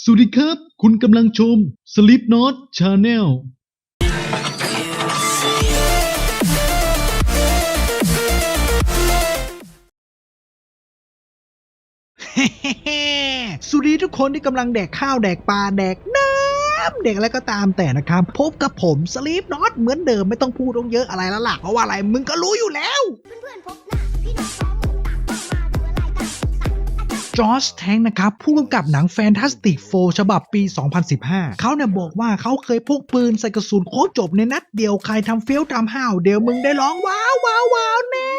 สวัสดีครับ คุณกำลังชม Sleep Not Channel สวัสดีทุกคนที่กำลังแดกข้าวแดกปลาแดกน้ำแดกอะไรก็ตามแต่นะครับ พบกับผมสลีปน็อตเหมือนเดิมไม่ต้องพูดต้องเยอะอะไรแล้วล่ะ เพราะว่าอะไรมึงก็รู้อยู่แล้ว เพื่อนๆพบหน้า จอร์จแทงนะครับ ผู้กำกับหนังแฟนตาสติกโฟฉบับปี 2015 เขาเนี่ยบอกว่าเขาเคยพกปืนใส่กระสุนโคจบในนัดเดียวใครทำเฟี้ยวทำห้าวเดี๋ยวมึงได้ร้องว้าวว้าวว้าวแน่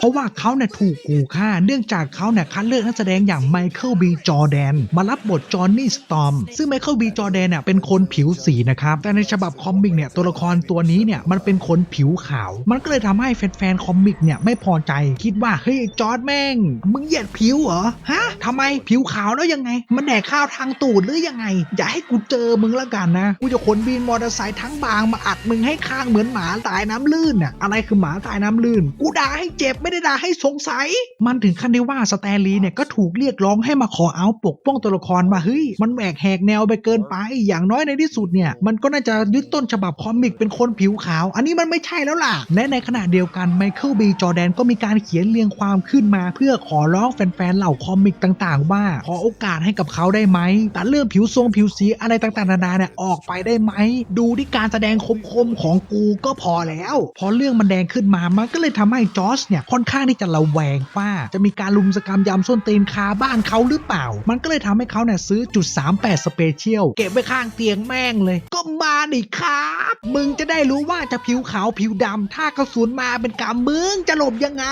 เพราะว่าเขาเนี่ยถูกขู่ฆ่า เนื่องจากเขาเนี่ยคัดเลือกนักแสดงอย่างไมเคิลบีจอแดนมารับบทจอห์นนี่สตอมซึ่งไมเคิลบีจอแดนเนี่ยเป็นคนผิวสีนะครับแต่ในฉบับคอมิกเนี่ยตัวละครตัวนี้เนี่ยมันเป็นคนผิวขาว มันก็เลยทำให้แฟนๆคอมิกเนี่ยไม่พอใจคิดว่าเฮ้ยจอร์ดแม่งมึงเหยียดผิวเหรอฮะทำไมผิวขาวแล้วยังไง มันแดกข้าวทางตูดหรือยังไง อย่าให้กูเจอมึงละกันนะกูจะขนบินมอเตอร์ไซค์ทั้งบางมาอัดมึงให้ข้างเหมือนหมาตายน้ำลื่นน่ะอะไรคือหมาตายน้ำลื่น กูด่าให้เจ็บไม่ได้ด่าให้สงสัย มันถึงขั้นได้ว่าสแตนลีย์เนี่ยก็ถูกเรียกร้องให้มาขอเอาปกป้องตัวละครว่าเฮ้ยมันแหวกแหกแนวไปเกินไป อย่างน้อยในที่สุดเนี่ยมันก็น่าจะยึดต้นฉบับคอมิกเป็นคนผิวขาว อันนี้มันไม่ใช่แล้วล่ะ และในขณะเดียวกันไมเคิลบีจอแดนก็มีการเขียนเรียงความขึ้นมา เพื่อขอร้องแฟนๆเหล่าคอมิกต่างๆ ว่าขอโอกาสให้กับเขาได้ไหมแต่เรื่องผิวทรงผิวสีอะไรต่างๆนานาเนี่ยออกไปได้ไหมดูที่การแสดงคมๆของกูก็พอแล้ว พอเรื่องมันแดงขึ้นมามันก็เลยทำให้จอร์จเนี่ยค่อนข้างที่จะระแวงว่า จะมีการลุมสกรรมยามส้นตีนคาบ้านเขาหรือเปล่า มันก็เลยทำให้เขาเนี่ยซื้อจุด38สเปเชียลเก็บไว้ข้างเตียงแม่งเลย ก็มาดิครับ มึงจะได้รู้ว่าจะผิวขาวผิวดำถ้ากระสุนมาเป็นกำมึงจะหลบยังไง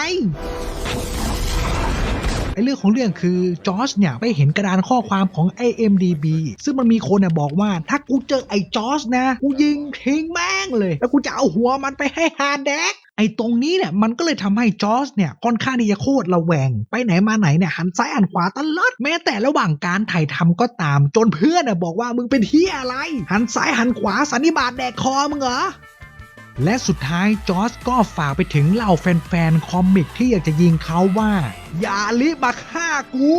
เรื่องของเรื่องคือจอร์จเนี่ยไปเห็นกระดานข้อความของ IMDB ซึ่งมันมีคนเนี่ยบอกว่าถ้ากูเจอไอ้จอร์จนะ กูยิงทิ้งแม่งเลย แล้วกูจะเอาหัวมันไปให้ฮาแดกไอ้ตรงนี้เนี่ยมันก็เลยทำให้จอร์จเนี่ยค่อนข้างที่จะโคตรระแวง ไปไหนมาไหนเนี่ยหันซ้ายหันขวาตลอดแม้แต่ระหว่างการถ่ายทำก็ตาม จนเพื่อนน่ะบอกว่ามึงเป็นเฮียอะไร หันซ้ายหันขวาสันนิบาตแดกคอมึงเหรอ และสุดท้ายจอร์จก็ฝากไปถึงเหล่าแฟนๆ คอมิกที่อยากจะยิงเขาว่า อย่าลิมาฆ่ากู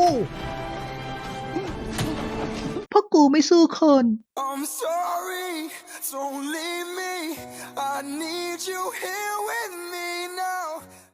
เพราะกูไม่สู้คน I'm sorry, don't leave me. I need you here with